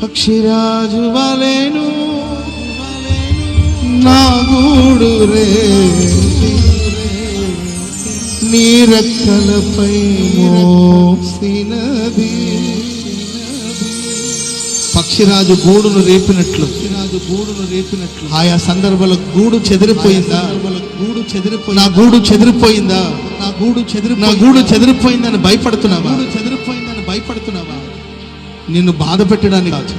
పక్షిరాజు వలేను నా గూడు రే నీ రెక్కలపై మోసినది. పక్షిరాజు గూడును రేపినట్లు. పక్షిరాజు గూడును రేపినట్లు ఆయా సందర్భాల గూడు చెదిరిపోయిందా? గూడు చెదిరిపోయి నా గూడు చెదిరిపోయిందా? నా గూడు చెదిరి నా గూడు చెదిరిపోయిందని భయపడుతున్నావా? గూడు చెదిరిపోయిందని భయపడుతున్నావా? నిన్ను బాధ పెట్టడానికి కాదు.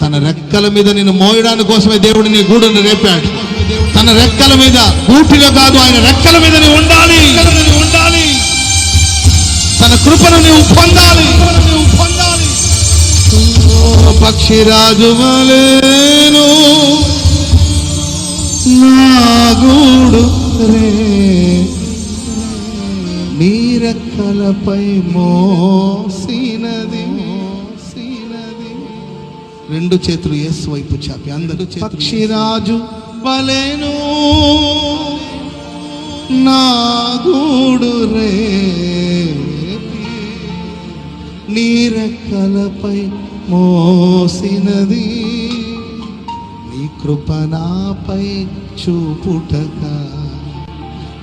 తన రెక్కల మీద నిన్ను మోయడానికి కోసమే దేవుడు నీ గూడును రేపాడు. తన రెక్కల మీద గూటిలో కాదు ఆయన రెక్కల మీద నీవు ఉండాలి. ఉండాలి తన కృపను నీవు పొందాలి. నీవు పొందాలి ఓ పక్షిరాజు వలేను నా గూడు రే. నీ రెక్కలపై మోసినది రెండు చేతులు యేసు వైపు చాపి అందరూ పక్షిరాజు వలెను నా గూడు రే నీ రెక్కలపై మోసినది నీ కృప నాపై చూపుటక.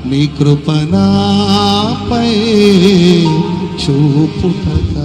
నీ కృప నాపై చూపుటక.